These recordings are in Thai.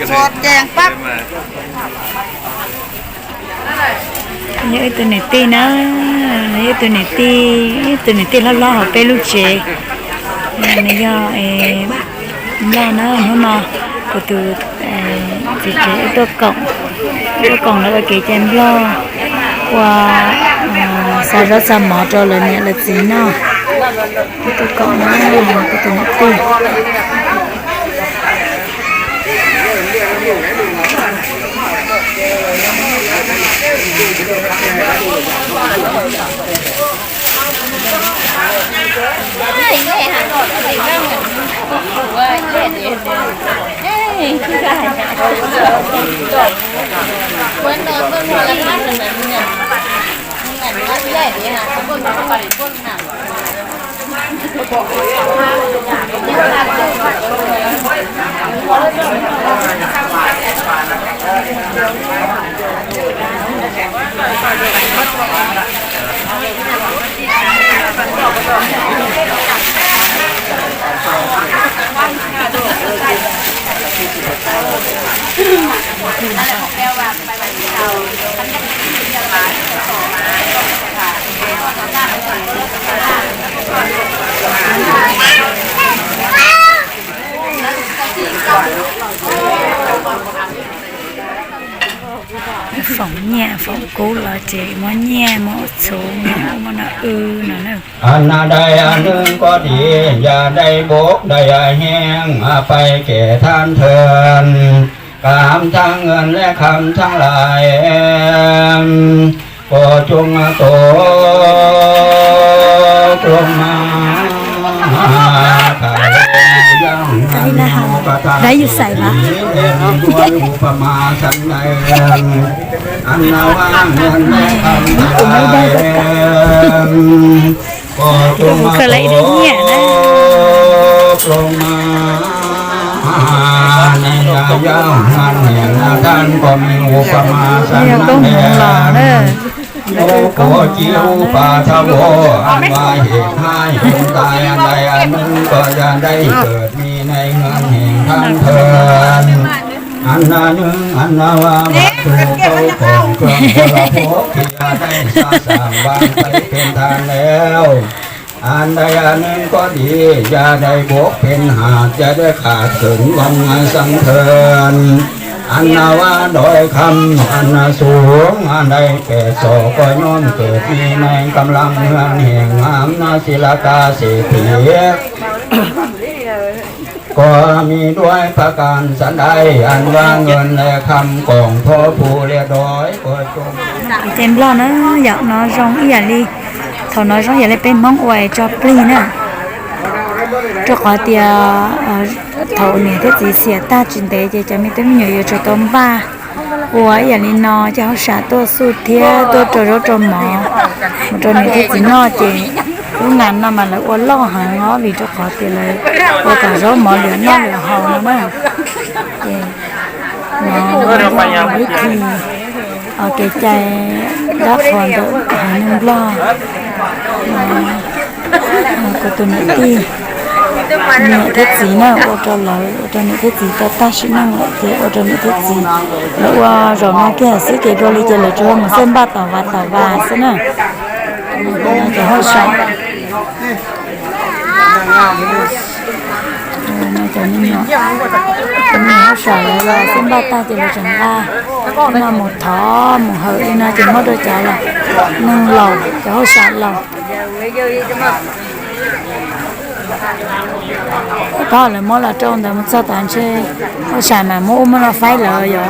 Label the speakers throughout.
Speaker 1: กัน
Speaker 2: สดแจงปั๊บ
Speaker 1: มา
Speaker 3: nhớ từ này tê nó nhớ từ này tê từ này tê lo lo học bé lúc trẻ này do lo nó nó nó của từ chị trẻ tôi cộng tôi cộng nó cái chân lo qua sao đó sao mở cho là nhẹ là gì nó tôi cộng nó của từ này tê
Speaker 4: อันนา
Speaker 5: ใดอันหนึ่งก็ดีอย่าได้บกได้แห้ phòng nhà phòng cũ là chị mà nhẹ mà số mà mà nó ư nó nè anh đây anh có đi. Giờ đây bố đây hen phải kể than thân cảm thăng ngân lẽ cảm thăng lại em. Của chung tổ, chung mà
Speaker 3: Đây là hả? Đấy, อยู่ใส่วะ
Speaker 5: เอ็นด้วยอุปมาสันใดอันนาว่าเงินและคำทั้งหลายก็จง
Speaker 3: เคยไล่ได้เนี่ยนะ
Speaker 5: ลงมาในยาย่างงานแห่งท่านก็มีอุปมาสัน
Speaker 3: เนี่ยก็หมูหล่อเนอะ
Speaker 5: โลโกจิวปาทโวอันว่าเหตุให้คนตายอันใดอันหนึ่งก็จะได้เกิดมี ในงินแห่งทานเถิดอันนาหนึ่งอันนาวาวัตถุเขาของเครื่องพลภพที่จะได้สร้างสร้างวางไปเป็นทานแล้วอันใดอันหนึ่งก็ดีอย่าได้บกเป็นหาจะได้ขาดถึงวันงานสังเทินอันนาว่าโดยคำอันนาสูงอันใดแก่โสก็ย้อนเกิดมีในกำลังเมืองแห่งงามนาศิลกาเศรษฐี ก็มีด้วยประการสันใดอันว่าเงินและคำของพ่อผู้เรียดร้อยก็จง
Speaker 3: Tên lo nó dạo nó rong ý à đi Thầu nó rong ý là bên mong hoài cho pli nè Cho khó tia thầu này thế gì xỉa ta chuyển tế cho cho mình tính nhiều nhiều cho tôm ba Ủa ý à đi nó cho họ xả tô su thia tô trò rô trò mỏ Một trò này thế gì nó chị lúc nào nó mà lại quên lo hàng ngó vì cho khó tiền lại có cả rốt mỏ lửa nó là hầu nó mới nó mới khi ở cái chai đã còn đỡ hàng nông lo. Ờ, có tụi nó đi. Nè thiết gì nào ô cho lỡ ô cho nè thiết gì ta ta sĩ năng lại thế ô cho nè thiết gì. Lỡ rồi mà kia sĩ kia đôi ly chơi là cho mà xem ba tàu và tàu và thế nào 然后少。cho nên nó cũng nó sợ là xin ba ta thì chẳng ra nó một thỏ một hơi nó chỉ mất đôi chạy là nâng lầu cho hơi sợ lầu là mỗi là trông tại một sao tàn xe nó xài mà mua mới là phải lợi rồi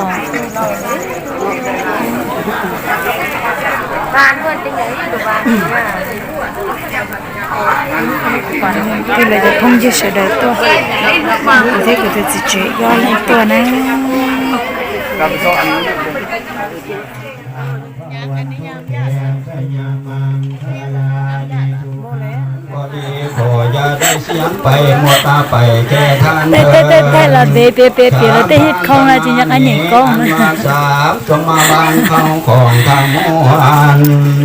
Speaker 4: Hãy subscribe cho kênh Ghiền Mì Gõ าน
Speaker 3: cái là จะ thông chia sẻ đời tôi thế của tôi chỉ chỉ do lên tôi này
Speaker 5: tê tê tê là bê bê bê bê là tê hít không là chỉ nhắc anh nhảy con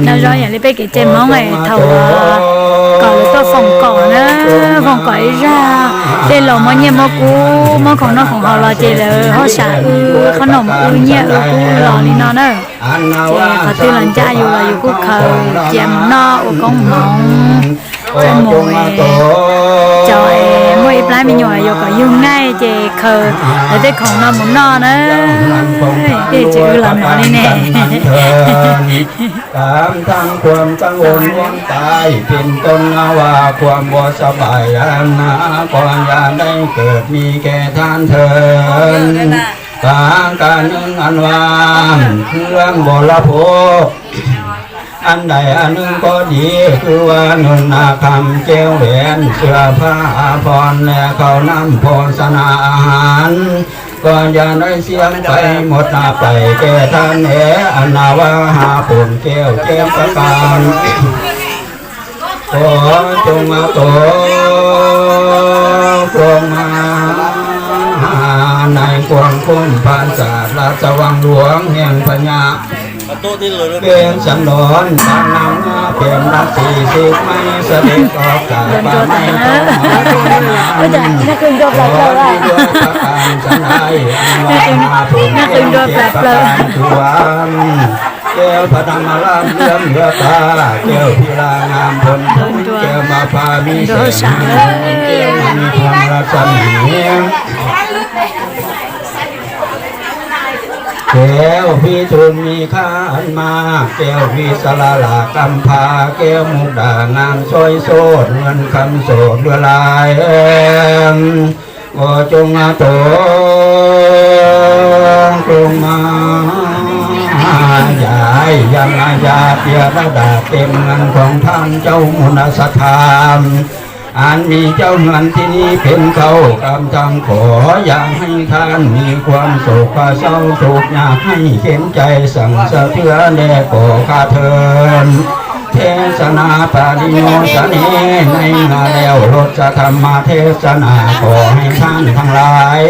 Speaker 5: nào rồi nhà lấy bê
Speaker 3: cái chém
Speaker 5: món này
Speaker 3: thầu còn
Speaker 5: là
Speaker 3: tôi phòng cỏ nữa phòng cỏ ra. Tê lò món nhẹ món cú món còn nó còn họ là chỉ là họ xả ư khó nồng ư nhẹ ư cú lò đi nó
Speaker 5: nữa chỉ là tư lần cha dù là cú khờ chém nó con mỏng เองทางมวน
Speaker 3: เรารออย่างนี้ไปกี่เจมมองไงเท่าก่อนตัวฝงก่อนนะฝงก่อน ra đây là món nhẹ món cú món ของน้องของเราเราเจเลยเขาฉาอือขนมอือเนี่ยอือกูหล่อนี่นอนเนอะ
Speaker 5: อันนา
Speaker 3: เจ
Speaker 5: ว่า
Speaker 3: เขาตื่นหลังจ้าอยู่เราอยู่กูเขาเจียมนออุกงมองจะมวยจอยมวยปลายมีหน่อยอยู่ก็ยุ่งง่ายเจเขาแล้วได้ของนองหมุนนอนะเจ๊จือหลังนอนี่แน่
Speaker 5: ตามทั้งความกังวลวงตายเป็นต้นนาว่าความบ่สบายอันนาก่อนยาได้เกิดมีแก่ท่านเถินกางการนึงอันวางเครื่องบรโภค อันใดอันหนึ่งก็ดี คือว่าเงินนาคำเจวแหวนเสื้อผ้าอาภรณ์และเขานำโภชนาอาหารก็อย่าได้เสียงไปหมดนาไปแก่ท่านแหอันนาว่าหาผลแก้วเจ้าประการขอจงมาโตกงมาในความคุ้มพานศาสตร์ราชวังหลวงแห่งพญา เป็นสันดอนทางนำมาเป็นรักสี่สิบไม่เสด็จออกจากป่าไม่ต้องมา
Speaker 3: Ôi trời, nó cưng cho bạc lơ à.
Speaker 5: ด้วยประการสันได้อันว่าผล
Speaker 3: น่าครึ่งด้วยแบบเลย
Speaker 5: ตัวแก้วพระธรรมรามเลื่อมเลือตาแก้วพิลางามผลทุนแก้วมาพามีเสียงแก้วมีพลังรัศมี แก้วพี่ทุนมีค่าอันมากแก้วพี่สลาลากำพา แก้วมุกดางามซอยโซดเงินคำโสดเรือลายเอ็มก็จงอาโตจงมาใหญ่ยังอาญาเตียระดาเต็มเงินของท่านเจ้ามุนสถาน อันมีเจ้าเงินที่นี่เป็นเขากำจังขออยากให้ท่านมีความสุขควาเศร้าทุกข์อยากให้เข็นใจสั่งสะเทือนแด่ก่อข้าเทินเทศนาปาริโยสเนในงานแล้วรถจะธรรมาเทศนาขอให้ท่านทั้งหลาย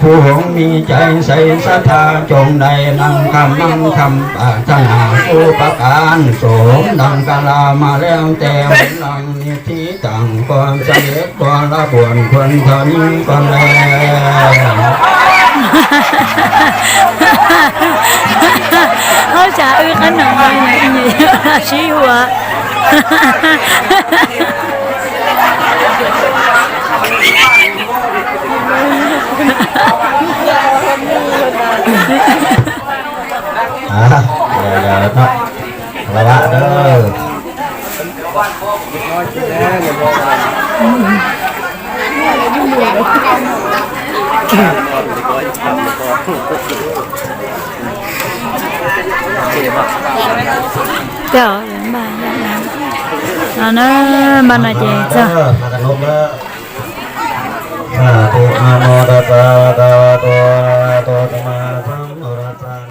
Speaker 5: ผู้หงมีใจใส่ศรัทธาจงได้นำคำนั่งคำปารถนาผู้ประการสมดังกลามาแล้วแต่วันหลังนิธิต่างก่อนเสด็จก่อนละบวนควรทำก่อนแล้ว
Speaker 3: เขาจะอือขนมอะไรอย่างงี้ชี้หัว
Speaker 5: à, rồi là thôi là bạn Trời ơi, bà. Nó, nó, bà này chị sao? ตุอะ
Speaker 3: โมตัสสะภะคะวะโตอะระหะ
Speaker 5: โตสัมมาสัมพุทธัสสะ